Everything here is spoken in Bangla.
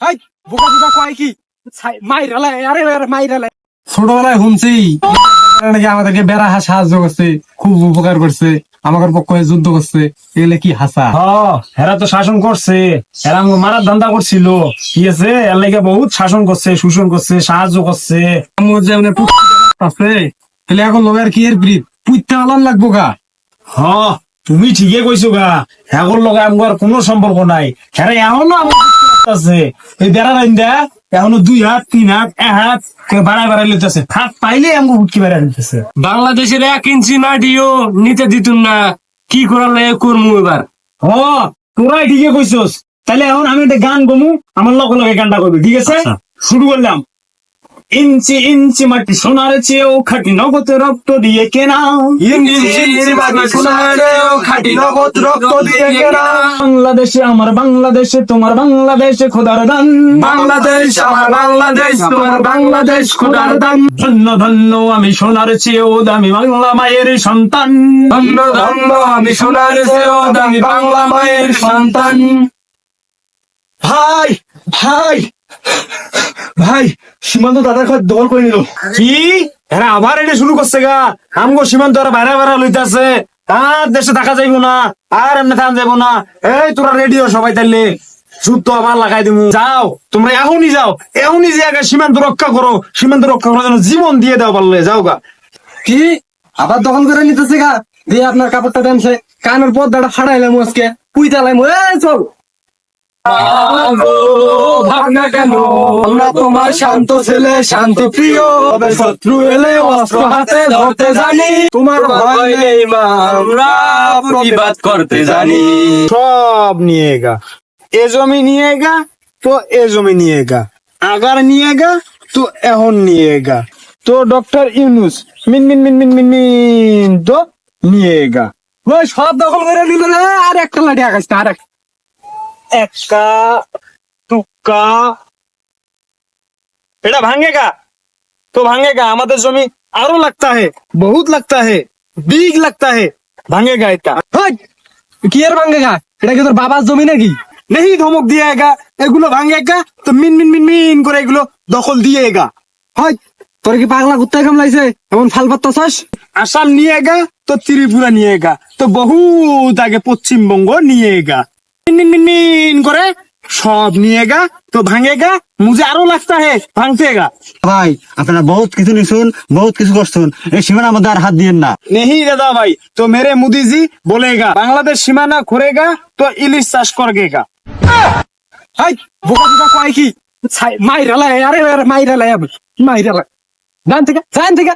এই বোকা বোকা কয় কি? মাইরালে আরে আরে ছোটবেলায় শুনছি নাকি আমাদেরকে বেড়া সাহায্য করছে খুব উপকার করছে আমাদের পক্ষে যুদ্ধ করছে এগুলো কি হাসা? হ তো শাসন করছে এরা মারার ধান্দা করছিল। ঠিক আছে? এর লাগে বহুত শাসন করছে শোষণ করছে সাহায্য করছে। আছে তাহলে এখন লোকের কি এর পুইতে লাগবো গা। হ তুমি ঠিকই কইছো গা। হ্যাগর লগে আমার কোনো সম্পর্ক নাই। হ্যাঁ এখনও আমার আছে। এই বেড়া রাইন্দা এখনও দুই হাত তিন হাত এক হাত বাড়ায় বাড়াই লইতেছে। হাত পাইলে আমাকে উঠকি বাড়াই দিতেছে বাংলাদেশের এক ইঞ্চি মাটিও নিতে দিতুন না। কি করার লাগে করমু এবার? হ তোরাই ঠিকই কইছস। তাহলে এখন আমি একটা গান গমু আমার লগে লগে গানটা করবি ঠিক আছে? শুরু করলাম। ইঞ্চি ইঞ্চি মাটি সোনার চেয়েও খাটি নগদ রক্ত দিয়ে কেনা। বাংলাদেশে আমার বাংলাদেশে তোমার বাংলাদেশে খোদার দান। বাংলাদেশ আমার বাংলাদেশ তোমার বাংলাদেশ খোদার দান। ধন্য ধন্য আমি সোনার চেয়েও দামি বাংলা মায়ের সন্তান। ধন্য ধন্য আমি সোনার চেয়েও দামি বাংলা মায়ের সন্তান। ভাই ভাই ভাই সীমান্ত দাদার ঘর দখল করে নিল। কি? এরা আবার এটা শুরু করছে গা? আমগো সীমান্ত আর বাইরে বাইরে লইতাছে তার দেশে থাকা যাইব না আর এমনি থাকা যাইব না। এই তোরা রেডিও সবাই তাইলে যুদ্ধ আবার লাগাই দিমু। যাও তোমরা এখনই যাও। এখনই যে আগে সীমান্ত রক্ষা করো সীমান্ত রক্ষা করার জন্য জীবন দিয়ে দাও পারলে। যাও গা। কি? আবার দখল করে নিতেছে গা? দিয়ে আপনার কাপড়টা দেনছে কানের পর্দাটা ফাড়াইলাম আজকে। পুইতালাম এই চল। কেন আমরা তোমার শান্ত ছেলে শান্তি প্রিয়। তবে শত্রু এলে অস্ত্র হাতে ধরতে জানি। তোমার ভয় নেই মা আমরা প্রতিবাদ করতে জানি। সব নিয়ে গা। এ জমি নিয়ে গা তো এ জমি নিয়ে গা। আগার নিয়ে গা তো এখন নিয়ে গা। তো ডক্টর ইউনুস মিন মিন মিন মিন মিন মিন তো নিয়ে গা। ওই সব দখল করে নিল আর একটা লাঠি আকাশ না আর এক- একা টুকা। এটা ভাঙেগা তো ভাঙেগা আমাদের জমি আরও লাগতা হে বহুত লাগতা হে বিগ লাগতা হে ভাঙেগা এটা। কি আর ভাঙেগা এটা কি তোর বাবার জমি নাকি? নেহি ধমক দিয়ে এগা এগুলো ভাঙেগা তো মিন মিন মিন মিন করে এগুলো দখল দিয়ে এগা হয় তোর কি পাগলা কুত্তা কাম লাগছে এমন ফাল পাত্তা চাস? আসাম নিয়ে গা তো ত্রিপুরা নিয়ে গা তো বহুত আগে পশ্চিমবঙ্গ নিয়ে গা নিন করে সব নিয়ে গা তো ভাঙে গা মুজে আরও লাগতা হে ভাঙতে গা। ভাই আপনারা বহুত কিছু নিছুন বহুত কিছু করছুন এই সীমানা মধ্যে আর হাত দিয়ে না। নেহি দাদা ভাই তো মেরে মুদিজি বলে গা বাংলাদেশ সীমানা ঘুরে গা তো ইলিশ চাষ করগেগা হাই বোকা বোকা কয় কি? মাইরালা আরে মাইরালা মাইরালা জান থেকে জান থেকে।